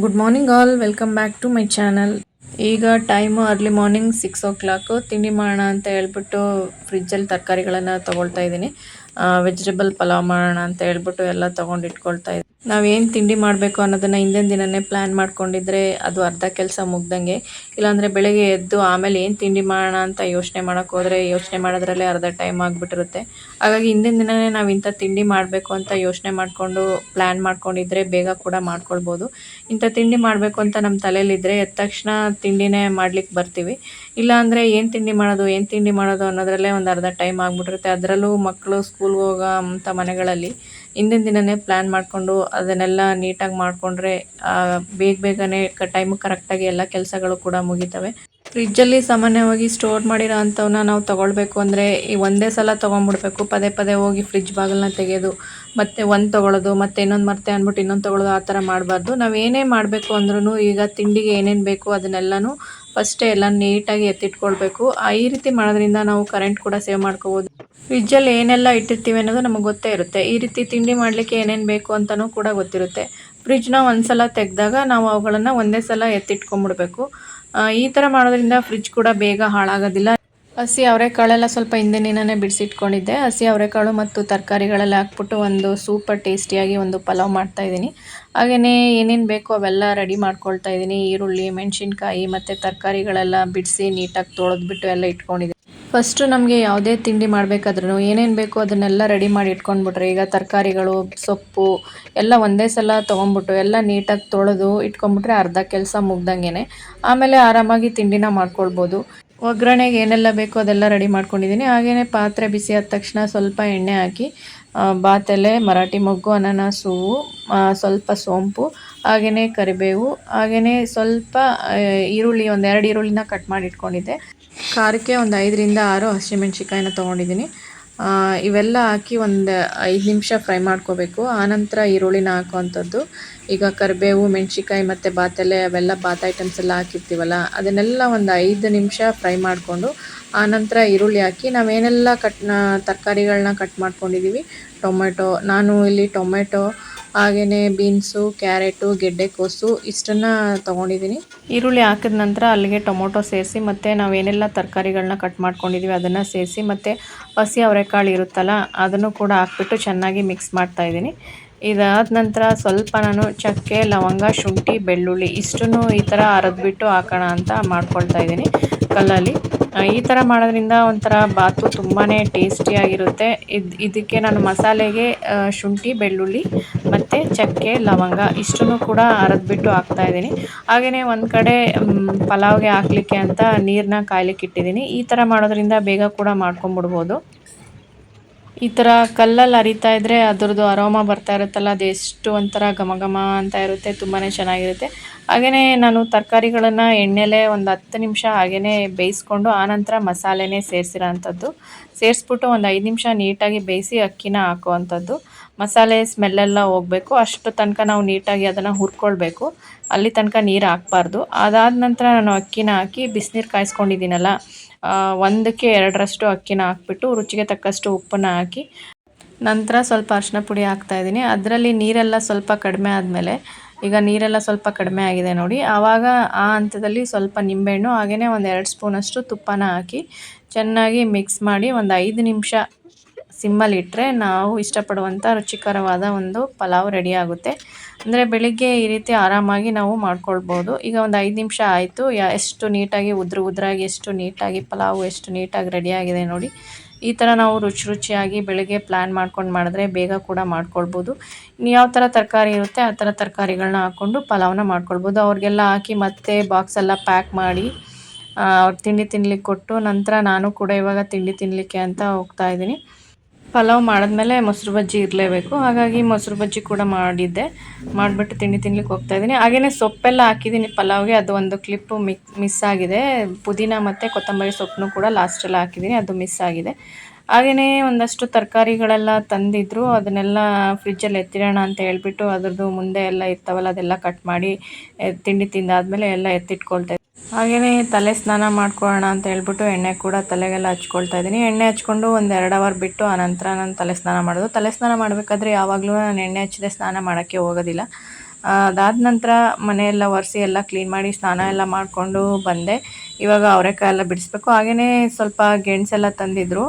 Good morning all welcome back to my channel ಈಗ time early morning six o'clock ತಿಂಡಿ ಮಾಡೋಣ ಅಂತ ಹೇಳ್ಬಿಟ್ಟು ಫ್ರಿಜ್ಜಲ್ಲಿ ತರಕಾರಿಗಳನ್ನು ತೊಗೊಳ್ತಾ ಇದ್ದೀನಿ. ವೆಜಿಟೇಬಲ್ ಪಲಾವ್ ಮಾಡೋಣ ಅಂತ ಹೇಳ್ಬಿಟ್ಟು ಎಲ್ಲ ತಗೊಂಡ್ ಇಟ್ಕೊಳ್ತಾ ನಾವೇನು ತಿಂಡಿ ಮಾಡಬೇಕು ಅನ್ನೋದನ್ನು ಹಿಂದಿನ ದಿನವೇ ಪ್ಲ್ಯಾನ್ ಮಾಡ್ಕೊಂಡಿದ್ರೆ ಅದು ಅರ್ಧ ಕೆಲಸ ಮುಗ್ದಂಗೆ. ಇಲ್ಲಾಂದರೆ ಬೆಳಗ್ಗೆ ಎದ್ದು ಆಮೇಲೆ ಏನು ತಿಂಡಿ ಮಾಡೋಣ ಅಂತ ಯೋಚನೆ ಮಾಡೋಕ್ಕೆ ಹೋದರೆ ಯೋಚನೆ ಮಾಡೋದ್ರಲ್ಲೇ ಅರ್ಧ ಟೈಮ್ ಆಗಿಬಿಟ್ಟಿರುತ್ತೆ. ಹಾಗಾಗಿ ಹಿಂದಿನ ದಿನವೇ ನಾವು ಇಂಥ ತಿಂಡಿ ಮಾಡಬೇಕು ಅಂತ ಯೋಚನೆ ಮಾಡಿಕೊಂಡು ಪ್ಲ್ಯಾನ್ ಮಾಡ್ಕೊಂಡಿದ್ರೆ ಬೇಗ ಕೂಡ ಮಾಡ್ಕೊಳ್ಬೋದು. ಇಂಥ ತಿಂಡಿ ಮಾಡಬೇಕು ಅಂತ ನಮ್ಮ ತಲೆಯಲ್ಲಿದ್ದರೆ ಎದ್ದ ತಕ್ಷಣ ತಿಂಡಿನೇ ಮಾಡ್ಲಿಕ್ಕೆ ಬರ್ತೀವಿ. ಇಲ್ಲಾಂದರೆ ಏನು ತಿಂಡಿ ಮಾಡೋದು, ಏನು ತಿಂಡಿ ಮಾಡೋದು ಅನ್ನೋದ್ರಲ್ಲೇ ಒಂದು ಅರ್ಧ ಟೈಮ್ ಆಗಿಬಿಟ್ಟಿರುತ್ತೆ. ಅದರಲ್ಲೂ ಮಕ್ಕಳು ಸ್ಕೂಲ್ಗೆ ಹೋಗೋ ಅಂಥ ಮನೆಗಳಲ್ಲಿ. ಹಿಂದಿನ ದಿನವೇ ಪ್ಲ್ಯಾನ್ ಮಾಡಿಕೊಂಡು ಅದನ್ನೆಲ್ಲ ನೀಟಾಗಿ ಮಾಡಿಕೊಂಡ್ರೆ ಬೇಗ ಬೇಗನೆ ಟೈಮ್ ಕರೆಕ್ಟಾಗಿ ಎಲ್ಲ ಕೆಲಸಗಳು ಕೂಡ ಮುಗಿತವೆ. ಫ್ರಿಜ್ಜಲ್ಲಿ ಸಾಮಾನ್ಯವಾಗಿ ಸ್ಟೋರ್ ಮಾಡಿರೋ ಅಂಥವನ್ನ ನಾವು ತೊಗೊಳ್ಬೇಕು ಅಂದರೆ ಈ ಒಂದೇ ಸಲ ತೊಗೊಂಡ್ಬಿಡ್ಬೇಕು ಪದೇ ಪದೇ ಹೋಗಿ ಫ್ರಿಜ್ ಬಾಗಿಲನ್ನ ತೆಗೆಯೋದು ಮತ್ತೆ ಒಂದು ತೊಗೊಳೋದು ಮತ್ತೆ ಇನ್ನೊಂದು ಮರ್ತೆ ಅಂದ್ಬಿಟ್ಟು ಇನ್ನೊಂದು ತೊಗೊಳೋದು ಆ ಥರ ಮಾಡಬಾರ್ದು. ನಾವು ಏನೇ ಮಾಡಬೇಕು ಅಂದ್ರೂ ಈಗ ತಿಂಡಿಗೆ ಏನೇನು ಬೇಕು ಅದನ್ನೆಲ್ಲನೂ ಫಸ್ಟೇ ಎಲ್ಲ ನೀಟಾಗಿ ಎತ್ತಿಟ್ಕೊಳ್ಬೇಕು. ಈ ರೀತಿ ಮಾಡೋದ್ರಿಂದ ನಾವು ಕರೆಂಟ್ ಕೂಡ ಸೇವ್ ಮಾಡ್ಕೋಬೋದು. ಫ್ರಿಜ್ಜಲ್ಲಿ ಏನೆಲ್ಲ ಇಟ್ಟಿರ್ತೀವಿ ಅನ್ನೋದು ನಮಗೆ ಗೊತ್ತೇ ಇರುತ್ತೆ. ಈ ರೀತಿ ತಿಂಡಿ ಮಾಡಲಿಕ್ಕೆ ಏನೇನು ಬೇಕು ಅಂತಲೂ ಕೂಡ ಗೊತ್ತಿರುತ್ತೆ. ಫ್ರಿಜ್ನ ಒಂದು ಸಲ ತೆಗೆದಾಗ ನಾವು ಅವುಗಳನ್ನು ಒಂದೇ ಸಲ ಎತ್ತಿಟ್ಕೊಂಬಿಡ್ಬೇಕು. ಈ ಥರ ಮಾಡೋದ್ರಿಂದ ಫ್ರಿಜ್ ಕೂಡ ಬೇಗ ಹಾಳಾಗೋದಿಲ್ಲ. ಹಸಿ ಅವರೆಕಾಳೆಲ್ಲ ಸ್ವಲ್ಪ ಹಿಂದಿನೇ ಬಿಡಿಸಿಟ್ಕೊಂಡಿದ್ದೆ. ಹಸಿ ಅವರೆಕಾಳು ಮತ್ತು ತರಕಾರಿಗಳೆಲ್ಲ ಹಾಕ್ಬಿಟ್ಟು ಒಂದು ಸೂಪರ್ ಟೇಸ್ಟಿಯಾಗಿ ಒಂದು ಪಲಾವ್ ಮಾಡ್ತಾಯಿದ್ದೀನಿ ಹಾಗೆಯೇ ಏನೇನು ಬೇಕೋ ಅವೆಲ್ಲ ರೆಡಿ ಮಾಡ್ಕೊಳ್ತಾ ಇದ್ದೀನಿ. ಈರುಳ್ಳಿ, ಮೆಣಸಿನ್ಕಾಯಿ ಮತ್ತು ತರಕಾರಿಗಳೆಲ್ಲ ಬಿಡಿಸಿ ನೀಟಾಗಿ ತೊಳೆದ್ಬಿಟ್ಟು ಎಲ್ಲ ಇಟ್ಕೊಂಡಿದ್ದೀನಿ. ಫಸ್ಟು ನಮಗೆ ಯಾವುದೇ ತಿಂಡಿ ಮಾಡಬೇಕಾದ್ರೂ ಏನೇನು ಬೇಕೋ ಅದನ್ನೆಲ್ಲ ರೆಡಿ ಮಾಡಿ ಇಟ್ಕೊಂಡ್ಬಿಟ್ರೆ, ಈಗ ತರಕಾರಿಗಳು, ಸೊಪ್ಪು ಎಲ್ಲ ಒಂದೇ ಸಲ ತೊಗೊಂಬಿಟ್ಟು ಎಲ್ಲ ನೀಟಾಗಿ ತೊಳೆದು ಇಟ್ಕೊಂಡ್ಬಿಟ್ರೆ ಅರ್ಧ ಕೆಲಸ ಮುಗ್ದಂಗೆ ಆಮೇಲೆ ಆರಾಮಾಗಿ ತಿಂಡಿನ ಮಾಡ್ಕೊಳ್ಬೋದು. ಒಗ್ಗರಣೆಗೆ ಏನೆಲ್ಲ ಬೇಕೋ ಅದೆಲ್ಲ ರೆಡಿ ಮಾಡ್ಕೊಂಡಿದ್ದೀನಿ. ಹಾಗೆಯೇ ಪಾತ್ರೆ ಬಿಸಿ ಆದ ತಕ್ಷಣ ಸ್ವಲ್ಪ ಎಣ್ಣೆ ಹಾಕಿ ಬಾತೆಲೆ, ಮರಾಠಿ ಮೊಗ್ಗು, ಅನಾನಸ್ ಸ್ವಲ್ಪ ಸೋಂಪು ಹಾಗೆಯೇ ಕರಿಬೇವು ಹಾಗೆಯೇ ಸ್ವಲ್ಪ ಈರುಳ್ಳಿ, ಒಂದೆರಡು ಈರುಳ್ಳಿನ ಕಟ್ ಮಾಡಿ ಇಟ್ಕೊಂಡಿದ್ದೆ. ಖಾರಕ್ಕೆ ಒಂದು ಐದರಿಂದ ಆರು ಹಸಿಮೆಣ್ಸಿಕಾಯಿನ ತೊಗೊಂಡಿದ್ದೀನಿ. ಇವೆಲ್ಲ ಹಾಕಿ ಒಂದು ಐದು ನಿಮಿಷ ಫ್ರೈ ಮಾಡ್ಕೋಬೇಕು. ಆನಂತರ ಈರುಳ್ಳಿನ ಹಾಕುವಂಥದ್ದು. ಈಗ ಕರಿಬೇವು ಮೆಣ್ಸಿಕಾಯಿ ಮತ್ತು ಬಾತೆಲೆ, ಅವೆಲ್ಲ ಬಾತ್ ಐಟಮ್ಸ್ ಎಲ್ಲ ಹಾಕಿರ್ತೀವಲ್ಲ, ಅದನ್ನೆಲ್ಲ ಒಂದು ಐದು ನಿಮಿಷ ಫ್ರೈ ಮಾಡಿಕೊಂಡು ಆನಂತರ ಈರುಳ್ಳಿ ಹಾಕಿ ನಾವೇನೆಲ್ಲ ಕಟ್ ತರಕಾರಿಗಳನ್ನ ಕಟ್ ಮಾಡ್ಕೊಂಡಿದ್ದೀವಿ ಟೊಮೆಟೊ, ನಾನು ಇಲ್ಲಿ ಟೊಮೆಟೊ ಹಾಗೆಯೇ ಬೀನ್ಸು, ಕ್ಯಾರೆಟು ಗೆಡ್ಡೆಕೋಸು ಇಷ್ಟನ್ನು ತೊಗೊಂಡಿದ್ದೀನಿ ಈರುಳ್ಳಿ ಹಾಕಿದ ನಂತರ ಅಲ್ಲಿಗೆ ಟೊಮೊಟೊ ಸೇರಿಸಿ, ಮತ್ತು ನಾವೇನೆಲ್ಲ ತರಕಾರಿಗಳನ್ನ ಕಟ್ ಮಾಡ್ಕೊಂಡಿದ್ದೀವಿ ಅದನ್ನು ಸೇರಿಸಿ, ಮತ್ತು ಹಸಿ ಅವರೆಕಾಳು ಇರುತ್ತಲ್ಲ, ಅದನ್ನು ಕೂಡ ಹಾಕ್ಬಿಟ್ಟು ಚೆನ್ನಾಗಿ ಮಿಕ್ಸ್ ಮಾಡ್ತಾಯಿದ್ದೀನಿ ಇದಾದ ನಂತರ ಸ್ವಲ್ಪ ನಾನು ಚಕ್ಕೆ, ಲವಂಗ, ಶುಂಠಿ, ಬೆಳ್ಳುಳ್ಳಿ ಇಷ್ಟನ್ನು ಈ ಥರ ಅರದ್ಬಿಟ್ಟು ಹಾಕೋಣ ಅಂತ ಮಾಡ್ಕೊಳ್ತಾ ಇದ್ದೀನಿ ಕಲ್ಲಲ್ಲಿ. ಈ ಥರ ಮಾಡೋದ್ರಿಂದ ಒಂಥರ ಬಾತು ತುಂಬಾ ಟೇಸ್ಟಿಯಾಗಿರುತ್ತೆ ಇದು, ಇದಕ್ಕೆ ನಾನು ಮಸಾಲೆಗೆ ಶುಂಠಿ, ಬೆಳ್ಳುಳ್ಳಿ ಮತ್ತು ಚಕ್ಕೆ, ಲವಂಗ ಇಷ್ಟನ್ನು ಕೂಡ ಅರೆದ್ಬಿಟ್ಟು ಹಾಕ್ತಾಯಿದ್ದೀನಿ ಹಾಗೆಯೇ ಒಂದು ಕಡೆ ಪಲಾವ್ಗೆ ಹಾಕ್ಲಿಕ್ಕೆ ಅಂತ ನೀರನ್ನ ಕಾಯ್ಲಿಕ್ಕೆ ಇಟ್ಟಿದ್ದೀನಿ. ಈ ಥರ ಮಾಡೋದ್ರಿಂದ ಬೇಗ ಕೂಡ ಮಾಡ್ಕೊಂಬಿಡ್ಬೋದು. ಈ ಥರ ಕಲ್ಲಲ್ಲಿ ಅರಿತಾ ಇದ್ದರೆ ಅದ್ರದ್ದು ಅರೋಮ ಬರ್ತಾ ಇರುತ್ತಲ್ಲ, ಅದು ಎಷ್ಟು ಒಂಥರ ಘಮ ಘಮ ಅಂತ ಇರುತ್ತೆ ತುಂಬಾ ಚೆನ್ನಾಗಿರುತ್ತೆ. ಹಾಗೆಯೇ ನಾನು ತರಕಾರಿಗಳನ್ನು ಎಣ್ಣೆಲೆ ಒಂದು ಹತ್ತು ನಿಮಿಷ ಹಾಗೆಯೇ ಬೇಯಿಸ್ಕೊಂಡು ಆನಂತರ ಮಸಾಲೆನೇ ಸೇರಿಸಿರೋ ಅಂಥದ್ದು ಸೇರಿಸ್ಬಿಟ್ಟು ಒಂದು ಐದು ನಿಮಿಷ ನೀಟಾಗಿ ಬೇಯಿಸಿ ಅಕ್ಕಿನ ಹಾಕುವಂಥದ್ದು. ಮಸಾಲೆ ಸ್ಮೆಲ್ಲೆಲ್ಲ ಹೋಗಬೇಕು. ಅಷ್ಟು ತನಕ ನಾವು ನೀಟಾಗಿ ಅದನ್ನು ಹುರ್ಕೊಳ್ಬೇಕು. ಅಲ್ಲಿ ತನಕ ನೀರು ಹಾಕ್ಬಾರ್ದು. ಅದಾದ ನಂತರ ನಾನು ಅಕ್ಕಿನ ಹಾಕಿ ಬಿಸಿನೀರು ಕಾಯಿಸ್ಕೊಂಡಿದ್ದೀನಲ್ಲ ಒಂದಕ್ಕೆ ಎರಡರಷ್ಟು ಅಕ್ಕಿನ ಹಾಕ್ಬಿಟ್ಟು ರುಚಿಗೆ ತಕ್ಕಷ್ಟು ಉಪ್ಪನ್ನು ಹಾಕಿ ನಂತರ ಸ್ವಲ್ಪ ಅರಿಶಿನ ಪುಡಿ ಹಾಕ್ತಾಯಿದ್ದೀನಿ ಅದರಲ್ಲಿ ನೀರೆಲ್ಲ ಸ್ವಲ್ಪ ಕಡಿಮೆ ಆದಮೇಲೆ, ಈಗ ನೀರೆಲ್ಲ ಸ್ವಲ್ಪ ಕಡಿಮೆ ಆಗಿದೆ ನೋಡಿ. ಆವಾಗ ಆ ಹಂತದಲ್ಲಿ ಸ್ವಲ್ಪ ನಿಂಬೆಹಣ್ಣು ಹಾಗೆಯೇ ಒಂದು ಎರಡು ಸ್ಪೂನಷ್ಟು ತುಪ್ಪನ ಹಾಕಿ ಚೆನ್ನಾಗಿ ಮಿಕ್ಸ್ ಮಾಡಿ ಒಂದು ಐದು ನಿಮಿಷ ಸಿಮ್ಮಲ್ಲಿಟ್ಟರೆ ನಾವು ಇಷ್ಟಪಡುವಂಥ ರುಚಿಕರವಾದ ಒಂದು ಪಲಾವ್ ರೆಡಿ ಆಗುತ್ತೆ. ಅಂದರೆ ಬೆಳಿಗ್ಗೆ ಈ ರೀತಿ ಆರಾಮಾಗಿ ನಾವು ಮಾಡ್ಕೊಳ್ಬೋದು. ಈಗ ಒಂದು ಐದು ನಿಮಿಷ ಆಯಿತು. ಎಷ್ಟು ನೀಟಾಗಿ ಉದ್ರ ಉದ್ರಾಗಿ, ಎಷ್ಟು ನೀಟಾಗಿ ಪಲಾವು, ಎಷ್ಟು ನೀಟಾಗಿ ರೆಡಿಯಾಗಿದೆ ನೋಡಿ. ಈ ಥರ ನಾವು ರುಚಿ ರುಚಿಯಾಗಿ ಬೆಳಗ್ಗೆ ಪ್ಲ್ಯಾನ್ ಮಾಡ್ಕೊಂಡು ಮಾಡಿದ್ರೆ ಬೇಗ ಕೂಡ ಮಾಡ್ಕೊಳ್ಬೋದು. ಯಾವ ಥರ ತರಕಾರಿ ಇರುತ್ತೆ, ಆ ಥರ ತರಕಾರಿಗಳನ್ನ ಹಾಕ್ಕೊಂಡು ಪಲಾವ್ನ ಮಾಡ್ಕೊಳ್ಬೋದು. ಅವ್ರಿಗೆಲ್ಲ ಹಾಕಿ ಮತ್ತೆ ಬಾಕ್ಸೆಲ್ಲ ಪ್ಯಾಕ್ ಮಾಡಿ ಅವ್ರು ತಿಂಡಿ ತಿನ್ನಲಿಕ್ಕೆ ಕೊಟ್ಟು ನಂತರ ನಾನು ಕೂಡ ಇವಾಗ ತಿಂಡಿ ತಿನ್ನಲಿಕ್ಕೆ ಅಂತ ಹೋಗ್ತಾ ಇದ್ದೀನಿ. ಪಲಾವ್ ಮಾಡಿದ್ಮೇಲೆ ಮೊಸರು ಬಜ್ಜಿ ಇರಲೇಬೇಕು. ಹಾಗಾಗಿ ಮೊಸರು ಬಜ್ಜಿ ಕೂಡ ಮಾಡಿದ್ದೆ. ಮಾಡಿಬಿಟ್ಟು ತಿಂಡಿ ತಿನ್ಲಿಕ್ಕೆ ಹೋಗ್ತಾ ಇದ್ದೀನಿ. ಹಾಗೆಯೇ ಸೊಪ್ಪೆಲ್ಲ ಹಾಕಿದ್ದೀನಿ ಪಲಾವ್ಗೆ. ಅದು ಒಂದು ಕ್ಲಿಪ್ಪು ಮಿಕ್ ಮಿಸ್ ಆಗಿದೆ. ಪುದೀನ ಮತ್ತು ಕೊತ್ತಂಬರಿ ಸೊಪ್ಪನ್ನು ಕೂಡ ಲಾಸ್ಟೆಲ್ಲ ಹಾಕಿದ್ದೀನಿ. ಅದು ಮಿಸ್ ಆಗಿದೆ. ಹಾಗೆಯೇ ಒಂದಷ್ಟು ತರಕಾರಿಗಳೆಲ್ಲ ತಂದಿದ್ರು. ಅದನ್ನೆಲ್ಲ ಫ್ರಿಜ್ಜಲ್ಲಿ ಎತ್ತಿಡೋಣ ಅಂತ ಹೇಳ್ಬಿಟ್ಟು ಅದ್ರದ್ದು ಮುಂದೆ ಎಲ್ಲ ಇರ್ತಾವಲ್ಲ, ಅದೆಲ್ಲ ಕಟ್ ಮಾಡಿ ತಿಂಡಿ ತಿಂದಾದಮೇಲೆ ಎಲ್ಲ ಎತ್ತಿಟ್ಕೊಳ್ತಾ. ಹಾಗೆಯೇ ತಲೆ ಸ್ನಾನ ಮಾಡ್ಕೊಳ್ಳೋಣ ಅಂತ ಹೇಳ್ಬಿಟ್ಟು ಎಣ್ಣೆ ಕೂಡ ತಲೆಗೆಲ್ಲ ಹಚ್ಕೊಳ್ತಾ ಇದ್ದೀನಿ. ಎಣ್ಣೆ ಹಚ್ಕೊಂಡು ಒಂದು ಎರಡು ಅವರ್ ಬಿಟ್ಟು ಆನಂತರ ನಾನು ತಲೆ ಸ್ನಾನ ಮಾಡೋದು. ತಲೆ ಸ್ನಾನ ಮಾಡಬೇಕಾದ್ರೆ ಯಾವಾಗಲೂ ನಾನು ಎಣ್ಣೆ ಹಚ್ಚದೆ ಸ್ನಾನ ಮಾಡೋಕ್ಕೆ ಹೋಗೋದಿಲ್ಲ. ಅದಾದ ನಂತರ ಮನೆಯೆಲ್ಲ ಒರೆಸಿ ಎಲ್ಲ ಕ್ಲೀನ್ ಮಾಡಿ ಸ್ನಾನ ಎಲ್ಲ ಮಾಡಿಕೊಂಡು ಬಂದೆ. ಇವಾಗ ಅವರೆಕಾಯಿ ಎಲ್ಲ ಬಿಡಿಸ್ಬೇಕು. ಹಾಗೆಯೇ ಸ್ವಲ್ಪ ಗೆಣಸೆಲ್ಲ ತಂದಿದ್ರು.